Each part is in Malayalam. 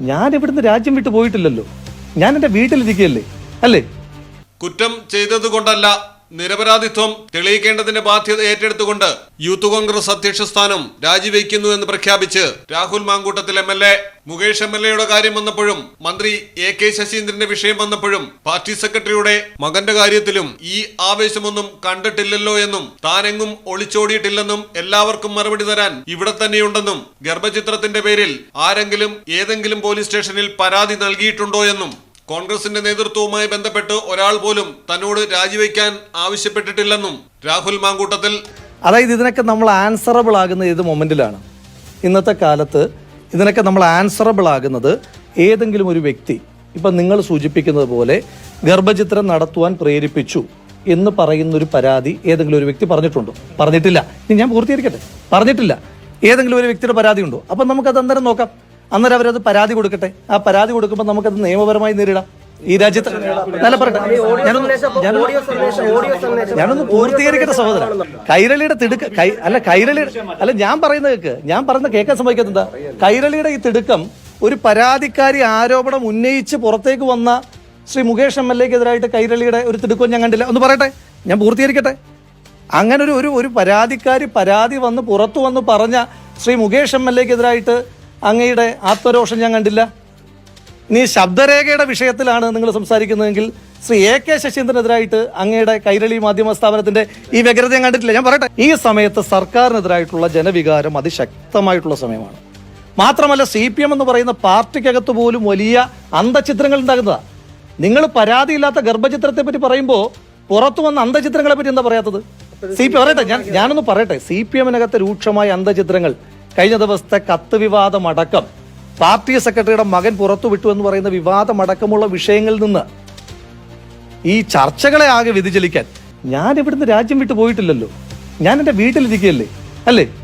ഞാൻ ഇവിടുന്ന് രാജ്യം വിട്ടു പോയിട്ടില്ലല്ലോ. ഞാൻ എന്റെ വീട്ടിലിരിക്കുകയല്ലേ? അല്ലേ? കുറ്റം ചെയ്തതുകൊണ്ടല്ല നിരപരാധിത്വം തെളിയിക്കേണ്ടതിന്റെ ബാധ്യത ഏറ്റെടുത്തുകൊണ്ട് യൂത്ത് കോൺഗ്രസ് അധ്യക്ഷ സ്ഥാനം രാജിവെക്കുന്നു എന്ന് പ്രഖ്യാപിച്ച് Rahul Mamkootathil M L A Mukesh M L എയുടെ കാര്യം വന്നപ്പോഴും മന്ത്രി എ കെ ശശീന്ദ്രന്റെ വിഷയം വന്നപ്പോഴും പാർട്ടി സെക്രട്ടറിയുടെ മകന്റെ കാര്യത്തിലും ഈ ആവേശമൊന്നും കണ്ടിട്ടില്ലല്ലോ എന്നും താനെങ്ങും ഒളിച്ചോടിയിട്ടില്ലെന്നും എല്ലാവർക്കും മറുപടി തരാൻ ഇവിടെ തന്നെയുണ്ടെന്നും ഗർഭചിത്രത്തിന്റെ പേരിൽ ആരെങ്കിലും ഏതെങ്കിലും പോലീസ് സ്റ്റേഷനിൽ പരാതി നൽകിയിട്ടുണ്ടോ എന്നും കോൺഗ്രസിന്റെ നേതൃത്വവുമായി ബന്ധപ്പെട്ട് ഒരാൾ പോലും തന്നോട് രാജിവെക്കാൻ ആവശ്യപ്പെട്ടിട്ടില്ലെന്നും രാഹുൽ മാങ്കൂട്ടത്തിൽ അതായത് ഇതിനൊക്കെ നമ്മൾ ആൻസറബിൾ ആകുന്ന ഏത് മൊമെന്റിലാണ്? ഇന്നത്തെ കാലത്ത് ഇതിനൊക്കെ നമ്മൾ ആൻസറബിൾ ആകുന്നത് ഏതെങ്കിലും ഒരു വ്യക്തി ഇപ്പം നിങ്ങൾ സൂചിപ്പിക്കുന്നത് പോലെ ഗർഭചിത്രം നടത്തുവാൻ പ്രേരിപ്പിച്ചു എന്ന് പറയുന്ന ഒരു പരാതി ഏതെങ്കിലും ഒരു വ്യക്തി പറഞ്ഞിട്ടുണ്ടോ? പറഞ്ഞിട്ടില്ല. ഇനി ഞാൻ പൂർത്തീകരിക്കട്ടെ. പറഞ്ഞിട്ടില്ല. ഏതെങ്കിലും ഒരു വ്യക്തിയുടെ പരാതി ഉണ്ടോ അപ്പം നമുക്കത് അന്നേരം നോക്കാം. അന്നേരം അവരത് പരാതി കൊടുക്കട്ടെ. ആ പരാതി കൊടുക്കുമ്പോൾ നമുക്കത് നിയമപരമായി നേരിടാം. ഈ രാജ്യത്ത് നല്ല പറയട്ടെ. ഞാനൊന്ന് പൂർത്തീകരിക്കട്ടെ സഹോദരൻ. കൈരളിയുടെ തിടുക്ക കൈ അല്ല കൈരളി അല്ല ഞാൻ പറയുന്ന കേക്ക്. ഞാൻ പറയുന്ന കേൾക്കാൻ സംഭവിക്കുന്നത് കൈരളിയുടെ ഈ തിടുക്കം ഒരു പരാതിക്കാരി ആരോപണം ഉന്നയിച്ച് പുറത്തേക്ക് വന്ന ശ്രീ മുകേഷ് എം എൽ എക്കെതിരായിട്ട് കൈരളിയുടെ ഒരു തിടുക്കം ഞാൻ കണ്ടില്ല. ഒന്ന് പറയട്ടെ. ഞാൻ പൂർത്തീകരിക്കട്ടെ. അങ്ങനെ ഒരു ഒരു പരാതിക്കാരി പരാതി വന്ന് പുറത്തു വന്ന് പറഞ്ഞ ശ്രീ മുകേഷ് എം എൽ എക്കെതിരായിട്ട് അങ്ങയുടെ ആത്മരോഷം ഞാൻ കണ്ടില്ല. നീ ശബ്ദരേഖയുടെ വിഷയത്തിലാണ് നിങ്ങൾ സംസാരിക്കുന്നതെങ്കിൽ ശ്രീ എ കെ ശശീന്ദ്രനെതിരായിട്ട് അങ്ങയുടെ കൈരളി മാധ്യമ സ്ഥാപനത്തിന്റെ ഈ വ്യഗ്രത ഞാൻ കണ്ടിട്ടില്ല. ഞാൻ പറയട്ടെ. ഈ സമയത്ത് സർക്കാരിനെതിരായിട്ടുള്ള ജനവികാരം അതിശക്തമായിട്ടുള്ള സമയമാണ്. മാത്രമല്ല സി പി എം എന്ന് പറയുന്ന പാർട്ടിക്കകത്ത് പോലും വലിയ അന്തചിത്രങ്ങൾ ഉണ്ടാകുന്നതാ. നിങ്ങൾ പരാതിയില്ലാത്ത ഗർഭചിത്രത്തെ പറ്റി പറയുമ്പോൾ പുറത്തു വന്ന അന്തചിത്രങ്ങളെ പറ്റി എന്താ പറയാത്തത്? സി പി പറയട്ടെ. ഞാൻ ഞാനൊന്ന് പറയട്ടെ. സി പി എമ്മിനകത്ത് രൂക്ഷമായ അന്തചിത്രങ്ങൾ കഴിഞ്ഞ ദിവസത്തെ കത്ത് വിവാദമടക്കം. പാർട്ടി സെക്രട്ടറിയുടെ മകൻ പുറത്തുവിട്ടു എന്ന് പറയുന്ന വിവാദമടക്കമുള്ള വിഷയങ്ങളിൽ നിന്ന് ഈ ചർച്ചകളെ ആകെ വ്യതിചലിക്കാൻ ഞാൻ ഇവിടുന്ന് രാജ്യം വിട്ടു പോയിട്ടില്ലല്ലോ. ഞാൻ എന്റെ വീട്ടിലിരിക്കുകയല്ലേ? അല്ലേ?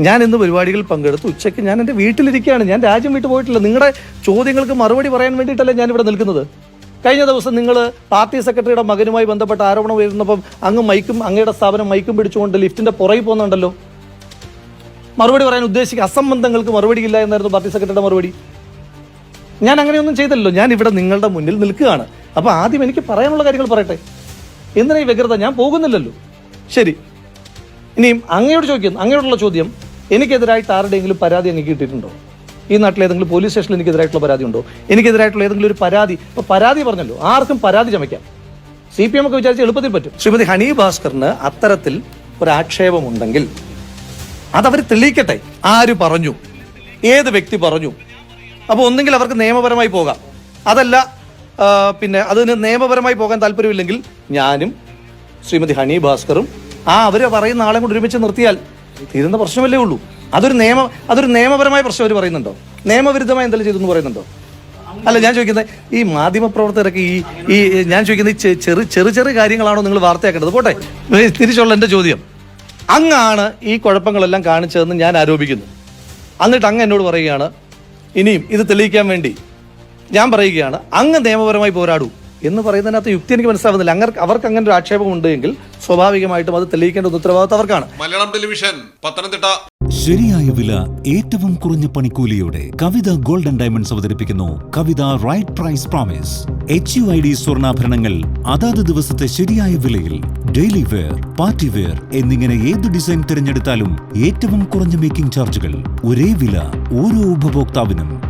ഞാൻ ഇന്ന് പരിപാടികളിൽ പങ്കെടുത്ത്. ഉച്ചയ്ക്ക് ഞാൻ എന്റെ വീട്ടിലിരിക്കുകയാണ്. ഞാൻ രാജ്യം വിട്ടു പോയിട്ടില്ല. നിങ്ങളുടെ ചോദ്യങ്ങൾക്ക് മറുപടി പറയാൻ വേണ്ടിയിട്ടല്ലേ ഞാൻ ഇവിടെ നിൽക്കുന്നത്? കഴിഞ്ഞ ദിവസം നിങ്ങൾ പാർട്ടി സെക്രട്ടറിയുടെ മകനുമായി ബന്ധപ്പെട്ട ആരോപണം ഉയർന്നപ്പം അങ്ങ് മൈക്കും അങ്ങയുടെ സ്ഥാപനം മൈക്കും പിടിച്ചുകൊണ്ട് ലിഫ്റ്റിന്റെ പുറകിൽ പോകുന്നുണ്ടല്ലോ. മറുപടി പറയാൻ ഉദ്ദേശിക്കുക. അസംബന്ധങ്ങൾക്ക് മറുപടിയില്ല എന്നായിരുന്നു പാർട്ടി സെക്രട്ടറിയുടെ മറുപടി. ഞാൻ അങ്ങനെയൊന്നും ചെയ്തല്ലോ ഞാൻ ഇവിടെ നിങ്ങളുടെ മുന്നിൽ നിൽക്കുകയാണ്. അപ്പോൾ ആദ്യം എനിക്ക് പറയാനുള്ള കാര്യങ്ങൾ പറയട്ടെ. എന്തിനാ ഈ വ്യഗ്രത? ഞാൻ പോകുന്നില്ലല്ലോ. ശരി. ഇനിയും അങ്ങയോട് ചോദിക്കുന്നു. അങ്ങയോടുള്ള ചോദ്യം എനിക്കെതിരായിട്ട് ആരുടെയെങ്കിലും പരാതി അങ്ങ് കിട്ടിയിട്ടുണ്ടോ? ഈ നാട്ടിലെ ഏതെങ്കിലും പോലീസ് സ്റ്റേഷനിൽ എനിക്കെതിരായിട്ടുള്ള പരാതി ഉണ്ടോ? എനിക്കെതിരായിട്ടുള്ള ഏതെങ്കിലും ഒരു പരാതി? ഇപ്പൊ പരാതി പറഞ്ഞല്ലോ. ആർക്കും പരാതി ചമയ്ക്കാം. സി പി എം ഒക്കെ വിചാരിച്ച് എളുപ്പത്തിൽ പറ്റും. ശ്രീമതി ഹണി ഭാസ്കറിന് അത്തരത്തിൽ ഒരു ആക്ഷേപമുണ്ടെങ്കിൽ അതവർ തെളിയിക്കട്ടെ. ആര് പറഞ്ഞു? ഏത് വ്യക്തി പറഞ്ഞു? അപ്പോൾ ഒന്നെങ്കിൽ അവർക്ക് നിയമപരമായി പോകാം. അതല്ല പിന്നെ അതിന് നിയമപരമായി പോകാൻ താല്പര്യമില്ലെങ്കിൽ ഞാനും ശ്രീമതി ഹണി ഭാസ്കറും ആ അവർ പറയുന്ന ആളെ കൊണ്ട് ഒരുമിച്ച് നിർത്തിയാൽ തീരുന്ന പ്രശ്നമല്ലേ ഉള്ളൂ. അതൊരു നിയമ അതൊരു നിയമപരമായ പ്രശ്നം അവർ പറയുന്നുണ്ടോ? നിയമവിരുദ്ധമായി എന്തെങ്കിലും ചെയ്തു എന്ന് പറയുന്നുണ്ടോ? അല്ല ഞാൻ ചോദിക്കുന്നത് ഈ മാധ്യമപ്രവർത്തകരൊക്കെ ഈ ഈ ഞാൻ ചോദിക്കുന്നത് ഈ ചെറു ചെറു ചെറു കാര്യങ്ങളാണോ നിങ്ങൾ വാർത്തയാക്കേണ്ടത്? പോട്ടെ തിരിച്ചുള്ള എന്റെ ചോദ്യം. അങ്ങാണ് ഈ കുഴപ്പങ്ങളെല്ലാം കാണിച്ചതെന്ന് ഞാൻ ആരോപിക്കുന്നു. എന്നിട്ട് അങ്ങ് എന്നോട് പറയുകയാണ് ഇനിയും ഇത് തെളിയിക്കാൻ വേണ്ടി ഞാൻ പറയുകയാണ് അങ്ങ് നിയമപരമായി പോരാടൂ. എന്ന് പറയുന്നതിനകത്ത് യുക്തി എനിക്ക് മനസ്സിലാവുന്നില്ല. അങ്ങനെ അവർക്ക് അങ്ങനെ ഒരു ആക്ഷേപം ഉണ്ടെങ്കിൽ സ്വാഭാവികമായിട്ടും അത് തെളിയിക്കേണ്ട ഉത്തരവാദിത്വം അവർക്കാണ്. മലയാളം ടെലിവിഷൻ പത്തനംതിട്ട. ശരിയായ വില ഏറ്റവും കുറഞ്ഞ പണിക്കൂലിയോടെ കവിത ഗോൾഡൻ ഡയമണ്ട്സ് അവതരിപ്പിക്കുന്നു Kavitha right price promise. H U I D സ്വർണാഭരണങ്ങൾ അതാത് ദിവസത്തെ ശരിയായ വിലയിൽ ഡെയിലി വെയർ പാർട്ടി വെയർ എന്നിങ്ങനെ ഏത് ഡിസൈൻ തിരഞ്ഞെടുത്താലും ഏറ്റവും കുറഞ്ഞ മേക്കിംഗ് ചാർജുകൾ ഒരേ വില ഓരോ ഉപഭോക്താവിനും.